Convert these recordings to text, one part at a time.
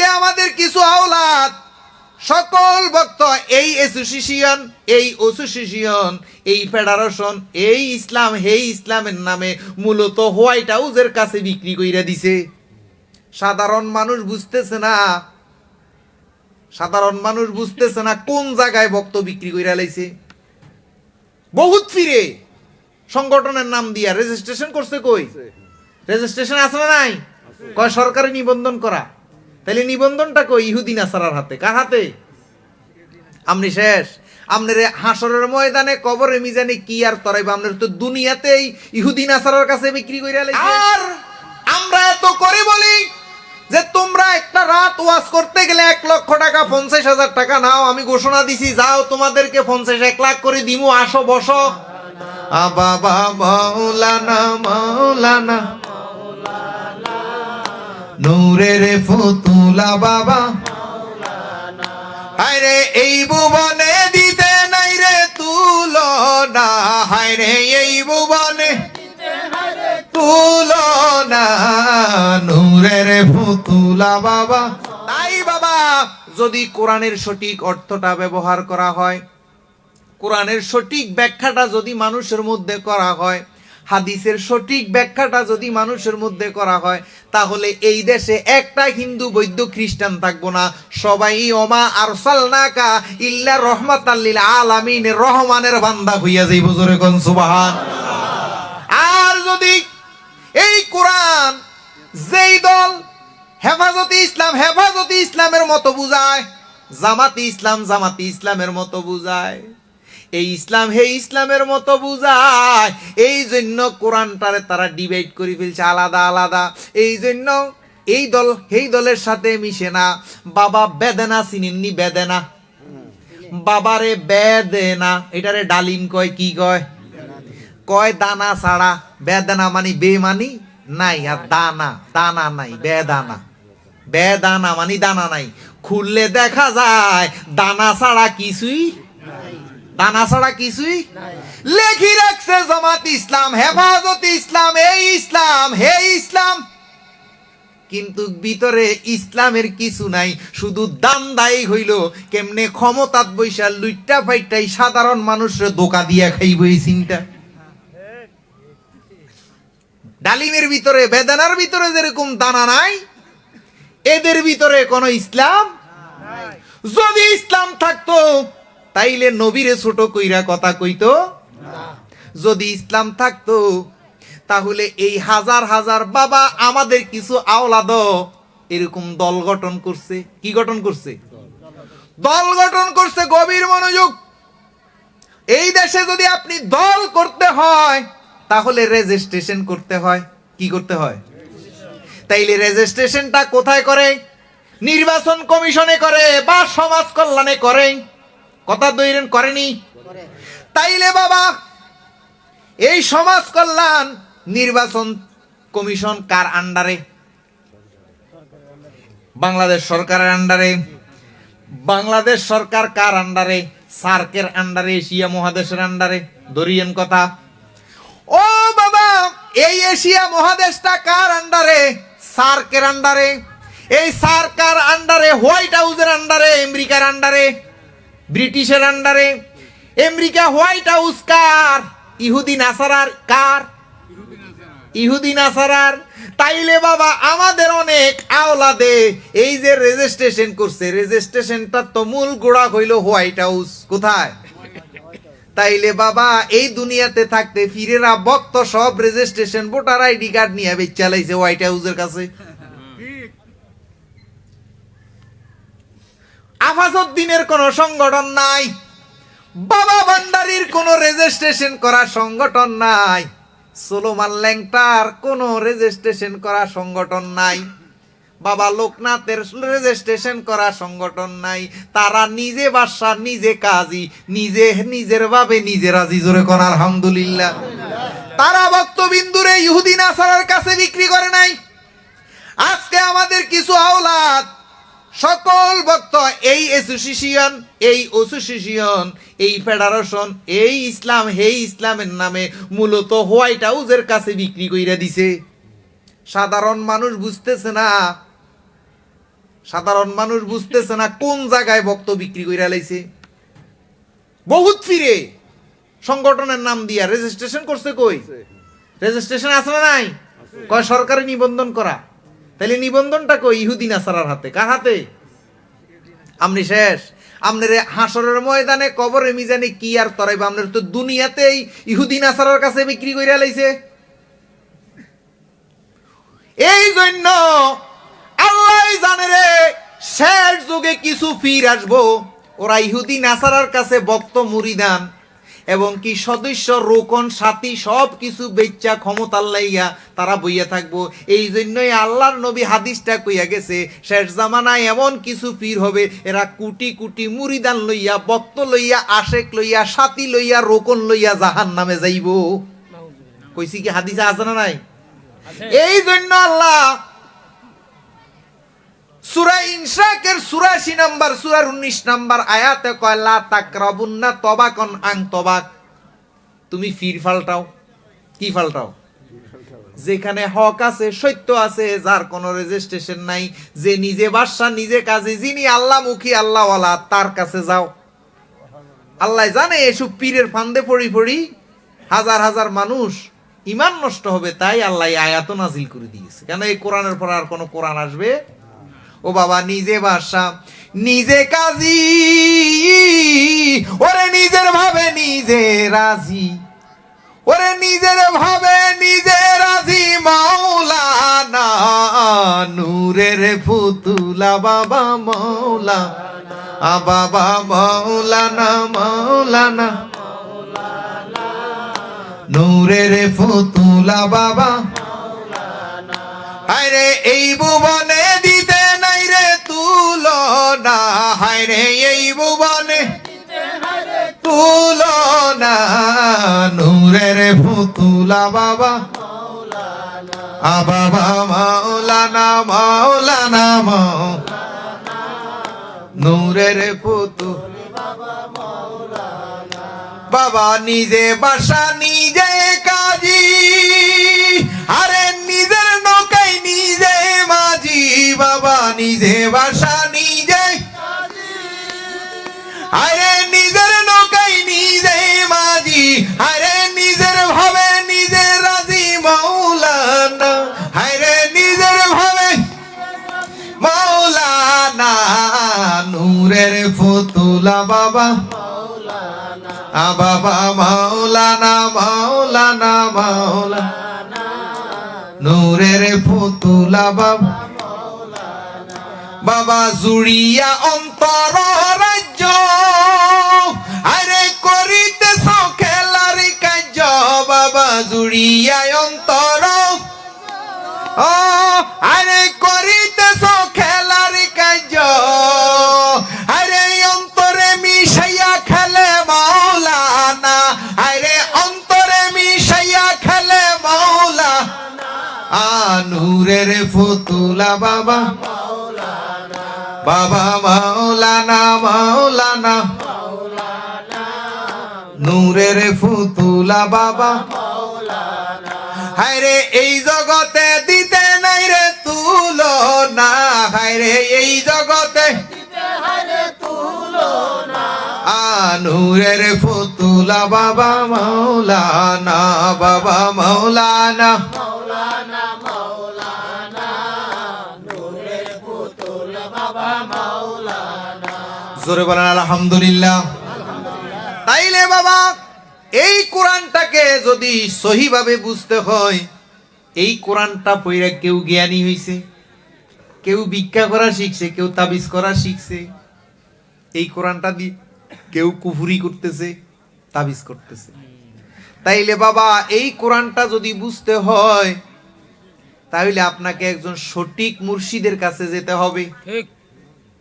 আজকে আমাদের কিছু আওলাদ। সকল ভক্ত এই অ্যাসোসিয়েশন এই অ্যাসোসিয়েশন এই ফেডারেশন এই ইসলাম হেই ইসলামের নামে মূলত হোয়াইট হাউসের কাছে বিক্রি কইরা দিছে। সাধারণ মানুষ বুঝতেছে না সাধারণ মানুষ বুঝতেছে না কোন জায়গায় ভক্ত বিক্রি কইরা লাইছে। বহুত ফিরে সংগঠনের নাম দিয়া রেজিস্ট্রেশন করছে কই? রেজিস্ট্রেশন আছে না নাই? কয় সরকারি নিবন্ধন করা? তাহলে নিবন্ধনটা কই ইহুদিন আসারার হাতে? কার হাতে? আমনি শেষ। আমনের হাসরের ময়দানে কবরে মিজানে কি আর তরাইব? আমনের তো দুনিয়াতেই ইহুদিন আসারার কাছে বিক্রি কইরা আর আমরা এত করে বলি যে তোমরা একটা রাত ওয়াজ করতে গেলে এক লক্ষ টাকা পঞ্চাশ হাজার টাকা নাও। আমি ঘোষণা দিছি যাও তোমাদেরকে পঞ্চাশ এক লাখ করে দিমু আসো বসো। বাবা মাওলানা মাওলানা। নূরের ফুতুলা বাবা। হায়রে এই ভুবনে দিতে নাই রে তুলো না হায়রে এই ভুবনে তুলো না নূরের ফুতুলা বাবা। তাই বাবা, যদি কোরআনের সঠিক অর্থটা ব্যবহার করা হয়, কোরআনের সঠিক ব্যাখ্যাটা যদি মানুষের মধ্যে করা হয় হাদিসের সঠিক ব্যাখ্যাটা যদি মানুষের মধ্যে করা হয়, তাহলে এই দেশে একটা হিন্দু বৈদ্য খ্রিস্টান থাকব না। সবাই ওমা আর সালনাকা ইল্লা রহমাত আল্লিল আলামিন, রহমানের বান্দা হইয়া যাইব জোরে কোন সুবহান। আর যদি এই কোরআন যেই দল হেফাজতে ইসলাম, হেফাজতে ইসলামের মতো বুঝায়, জামাতি ইসলাম জামাতি ইসলামের মতো বুঝায়। এই ইসলাম, হে ইসলামের মতো বুঝায়। এই জন্য কোরআনটারে তারা ডিভাইড করে ফেলছে, আলাদা আলাদা। এই জন্য এই দল, এই দলের সাথে মিশে না। বাবা বেদেনা চিনেননি, বেদেনা। বাবারে বেদেনা এটারে ডালিম কয়, কি কয়? কয়, দানা ছাড়া। বেদানা মানি বে মানি নাই, আর দানা দানা নাই, বেদানা। বেদানা মানি দানা নাই। খুললে দেখা যায়, দানা ছাড়া কিছুই দানা ছাড়া কিছুই লেখি রাখছে জামাত ইসলাম হেফাজত ইসলাম এই ইসলাম হে ইসলাম। কিন্তু ভিতরে ইসলামের কিছু নাই শুধু দাম দায়ী হইল কেমনে ক্ষমতাত বৈশা লুইটা ফাইটাই সাধারণ মানুষের দোকা দিয়া খাইব এই চিন্তা ডালিমের ভিতরে বেদানার ভিতরে যেরকম দানা নাই এদের ভিতরে কোন ইসলাম যদি ইসলাম থাকতো তাইলে নবীরে ছোট কইরা কথা কইতো? যদি ইসলাম থাকতো, তাহলে এই হাজার হাজার বাবা আমাদের কিছু আওলাদ এরকম দল গঠন করছে। কি গঠন করছে? দল গঠন করছে গভীর মনোযোগ। এই দেশে যদি আপনি দল করতে হয়, তাহলে রেজিস্ট্রেশন করতে হয়। কি করতে হয়? তাইলে রেজিস্ট্রেশনটা কোথায় করে? নির্বাচন কমিশনে করে বা সমাজ কল্যাণে করে। কথা দৈরেন করেনি? তাইলে বাবা এই সমাজ কল্যাণ নির্বাচন কমিশন কার আন্ডারে? বাংলাদেশ সরকারের আন্ডারে। বাংলাদেশ সরকার কার আন্ডারে? সার্কের আন্ডারে এশিয়া মহাদেশের আন্ডারে। দরিয়েন কথা। ও বাবা এই এশিয়া মহাদেশটা কার আন্ডারে? সার্কের আন্ডারে। এই সার্কার আন্ডারে হোয়াইট হাউসের আন্ডারে আমেরিকার আন্ডারে। ব্রিটিশের আন্ডারে। আমেরিকা হোয়াইট হাউস কার? ইহুদি নাসারার কার? ইহুদি নাসারার। তাইলে বাবা, আমাদের অনেক আওলাদে এই যে রেজিস্ট্রেশন করছে রেজিস্ট্রেশনটা তো মূল গোড়া হইল হোয়াইট হাউস। কোথায়? তাইলে বাবা, এই দুনিয়াতে থাকতে ফিরেরা ভক্ত সব রেজিস্ট্রেশন ভোটার আইডি কার্ড নিয়ে বেচ চালাইছে হোয়াইট হাউসের কাছে। আফাজউদ্দিনের কোনো সংগঠন নাই। বাবা ভান্ডারির কোনো রেজিস্ট্রেশন করা সংগঠন নাই। সোলোমান ল্যাংটার কোনো রেজিস্ট্রেশন করা সংগঠন নাই। বাবা লোকনাথের রেজিস্ট্রেশন করা সংগঠন নাই। তারা নিজে বাসা নিজে কাজী, নিজে, নিজের ভাবে নিজে রাজি জোরে কোন আলহামদুলিল্লাহ। তারা ভক্তবিন্দুরে ইহুদি নাসারার কাছে বিক্রি করে নাই। আজকে আমাদের কিছু আওলাদ সকল ভক্ত এই অ্যাসোসিয়েশন এই অ্যাসোসিয়েশন এই ফেডারেশন এই ইসলাম হেই ইসলামের নামে মূলত হোয়াইট হাউসের কাছে বিক্রি কইরা দিছে। সাধারণ মানুষ বুঝতেছে না সাধারণ মানুষ বুঝতেছে না কোন জায়গায় ভক্ত বিক্রি কইরা লাইছে। বহুত ফিরে সংগঠনের নাম দিয়া রেজিস্ট্রেশন করছে কই? রেজিস্ট্রেশন আছে না নাই? কয় সরকারি নিবন্ধন করা? তাইলে নিবন্ধনটা কই ইহুদি নাসারার হাতে? কার হাতে? আমনি শেষ। আপনার হাসরের ময়দানে কবরে মিজানে কি আর তরাইবা? আপনার তো দুনিয়াতেই ইহুদি নাসারার কাছে বিক্রি কইরা লাইছে। এই জন্য আল্লাহ জানে রে, শেষ যুগে কিছু ফির আসব। ওরা ইহুদি নাসারার কাছে বক্ত মুরিদান এবং কি সদস্য রোকন সাথী সব কিছু বেচ্চা ক্ষমতার লাইয়া তারা বইয়া থাকব। এই জন্যই আল্লাহর নবী হাদিসটা কইয়া গেছে শেষ জামানায় এমন কিছু পীর হবে এরা কুটি কুটি মুরিদান লইয়া বক্ত লইয়া আশেক লইয়া সাথী লইয়া রোকন লইয়া জাহান নামে যাইব কইছি কি হাদিসে আছে না নাই? এই জন্য আল্লাহ সুরা ইনসাকের চুরাশি নাম্বার, সুরার উনিশ নাম্বার আয়াতে কয়, লা তাকরাবুন্না তবাকন আং তবাক। তুমি ফির ফাল্টাও। কি ফাল্টাও? যেখানে হক আছে, সত্য আছে, যার কোনো রেজিস্ট্রেশন নাই। যে নিজে বাসা নিজে কাজে, যিনি আল্লাহ মুখী আল্লাহওয়ালা, তার কাছে যাও। আল্লাহ জানে এসব পীরের ফান্দে পড়ি পড়ি হাজার হাজার মানুষ ইমান নষ্ট হবে, তাই আল্লাহ আয়াত নাজিল করে দিয়েছে। কেন এই কোরআনের পর আর কোনো কোরআন আসবে? ও বাবা, নিজে বাসা, নিজে কাজী, ওরে নিজের ভাবে নিজে রাজি, ওরে নিজের ভাবে নিজে রাজি মাওলানা, নূরের ফুতুলা বাবা মৌলা আ বাবা মৌলানা মৌলানা নূরের ফুতুলা বাবা আরে এই ভুবনে হায়রে এই ভুবনে তুলো না নূরের ফুতুলা বাবা। আ বাবা মাওলানা মাওলানা মাও নূরের ফুতু বাবা নিজে বাসা, নিজে কাজী। আরে নিজের নৌকাই নিজে মাঝি। বাবা নিজে বাসা আরে নিজের নৌকাই নিজে মাঝি আরে নিজের ভাবে নিজে রাজি মাওলানা আরে নিজের ভাবে মাওলানা, নূরের ফতুলা বাবা বাবা মাওলানা মাওলানা মাওলানা, নূরের ফুতুলা বাবা বাবা জুড়িয়া অন্তর রাজ্য আরে করিতে খেলার কার্য বাবা জুড়িয়া অন্তর। ও, আরে করিতে খেলার কার্য আরে অন্তরে মিশাইয়া খেলে মাওলানা আরে অন্তরে মিশাইয়া খেলে মাওলা আনুরের ফুতুলা বাবা। বাবা মাওলানা মাওলানা। নূরের ফুতুলা বাবা। হায়রে, এই জগতে দিতে নাই রে তুলো না হায়রে, এই জগতে আনুরের ফুতুলা বাবা, মাওলানা বাবা, মাওলানা। জোরে বলেন আলহামদুলিল্লাহ। তাইলে বাবা এই কোরআনটাকে যদি সহিভাবে বুঝতে হয় এই কোরআনটা পইরা কেউ জ্ঞানী হইছে কেউ ভিক্ষা করা শিখছে কেউ তাবিজ করা শিখছে এই কোরআনটা দিয়ে কেউ কুফুরি করতেছে তাবিজ করতেছে। তাইলে বাবা এই কোরআনটা যদি বুঝতে হয় তাহলে আপনাকে একজন সঠিক মুর্শিদের কাছে যেতে হবে। ঠিক।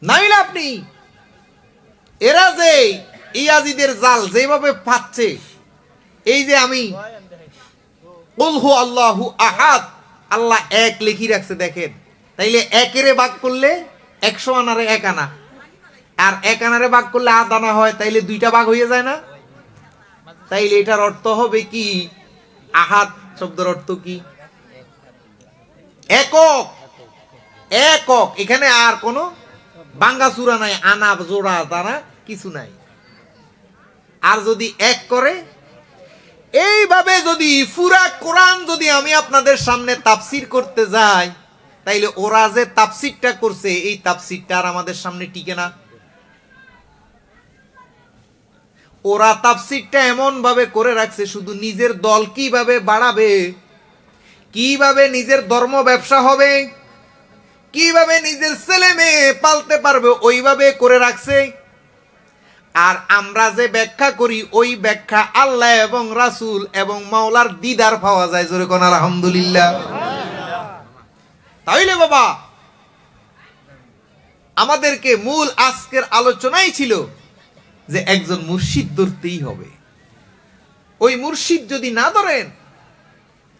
নাইলে আপনি, এরা যে ইয়াজিদের জাল যেভাবে পাচ্ছে এই যে আমি উলহু আল্লাহু আহাদ আল্লাহ এক লিখি রাখছে, দেখেন। তাইলে একেরে ভাগ করলে একশো আনারে এক আনা। আর এক আনারে ভাগ করলে আধ আনা হয়, তাইলে দুইটা ভাগ হয়ে যায় না? তাইলে এটার অর্থ হবে কি? আহাদ শব্দের অর্থ কি? একক। একক। এখানে আর কোনো বাঙ্গাচুরা নাই আনা জোড়া তারা কিছু নাই। আর যদি এক করে, এইভাবে যদি ফুরা কোরআন যদি আমি আপনাদের সামনে তাফসির করতে যাই, তাইলে ওরা যে তাফসিরটা করছে, এই তাফসিরটা আর আমাদের সামনে টিকে না। ওরা তাফসিরটা এমন ভাবে করে রাখছে, শুধু নিজের দল কীভাবে বাড়াবে, কীভাবে নিজের ধর্ম ব্যবসা হবে কীভাবে নিজের ছেলে মেয়ে পালতে পারবে ওইভাবে করে রাখছে? আর আমরা যে ব্যাখ্যা করি, ওই ব্যাখ্যা আল্লাহ এবং রাসূল এবং মাওলার দিদার পাওয়া যায় জোরে কোন আলহামদুলিল্লাহ। তাইলে বাবা, আমাদেরকে মূল আজকের আলোচনাই ছিল যে একজন মুর্শিদ ধরতেই হবে। ওই মুর্শিদ যদি না ধরেন,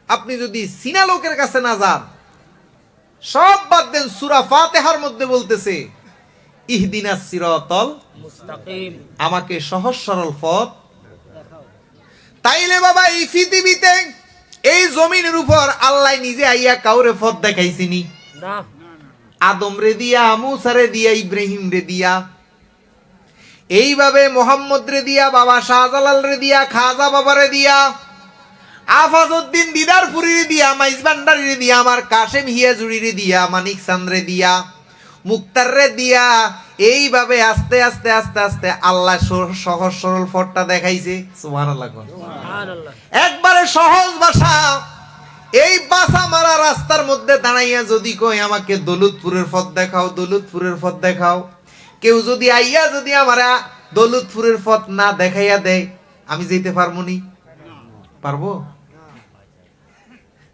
আপনি যদি সিনা লোকের কাছে না যান সব বাদ দেন সুরা ফাতেহার মধ্যে বলতেছে ইহদিনা সিরাতল মুস্তাকিম। আমাকে সহজ সরল পথ তাইলে বাবা এই পৃথিবীতে এই জমিনের উপর আল্লাহ নিজে আইয়া কাউরে পথ দেখাইছিনি? না। আদম রে দিয়া মুসা রে দিয়া ইব্রাহিম রে দিয়া এইভাবে মোহাম্মদ রে দিয়া বাবা শাহজালাল রে দিয়া খাজা বাবা রে দিয়া আফাজউদ্দিন দিদারপুরি রে দিয়া মাইজ ভান্ডারি রে দিয়া আমার কাশেম হিয়াজুড়ি রে দিয়া মানিক চান্দ্রে দিয়া মুক্তার রে দিয়া এইভাবে আস্তে আস্তে আস্তে আস্তে আল্লাহ সহ- সহজ সরল ফটটা দেখাইছে। একবারে সহজ ভাষা এই বাসা মারা রাস্তার মধ্যে দাঁড়াইয়া যদি কই আমাকে দৌলতপুরের পথ দেখাও দৌলতপুরের পথ দেখাও। কেউ যদি আইয়া যদি আমারা দৌলতপুরের পথ না দেখাইয়া দেয় আমি যেতে পারব নি? পারব?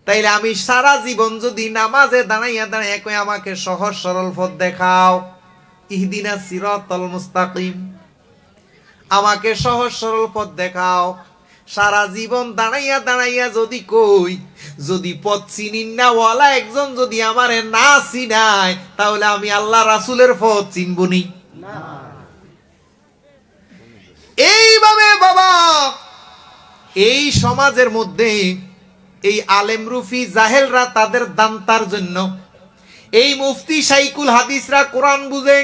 তাইলে আমি সারা জীবন যদি নামাজে দাঁড়াইয়া দাঁড়াইয়া কই আমাকে সহজ সরল পথ দেখাও। ইহদিনা সিরাতাল মুস্তাকিম। আমাকে সহজ সরল পথ দেখাও। সারা জীবন দাঁড়াইয়া দাঁড়াইয়া যদি কই, যদি পথ চিনিন না, ওয়ালা একজন যদি আমারে না চিনায়, তাহলে আমি আল্লাহ রাসুলের পথ চিনবনি এইভাবে বাবা, এই সমাজের মধ্যে এই আলেম রুফি জাহেলরা তাদের দান্তার জন্য। এই মুফতি সাইকুল হাদিসরা কোরআন বুঝে।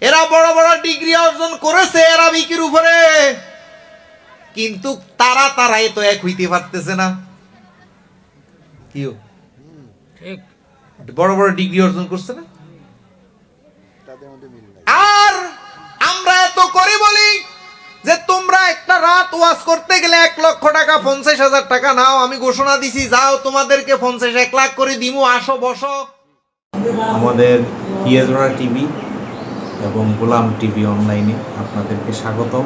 এরা বড় বড় ডিগ্রি অর্জন করেছে আরবিকের উপরে। কিন্তু তারা তারাই তো এক হইতে পারতেছে না। কিও? ঠিক। বড় বড় ডিগ্রি অর্জন করছে না? আর আমরা এত করে বলি যে তোমরা একটা রাত ওয়াজ করতে গেলে এক লক্ষ টাকা, পঞ্চাশ হাজার টাকা নাও, আমি ঘোষণা দিছি, যাও, তোমাদেরকে পঞ্চাশ, এক লাখ করে দিমু, আসো, বসো। আমাদের পিয়াজোড়া টিভি এবং গোলাম টিভি অনলাইনে আপনাদেরকে স্বাগতম।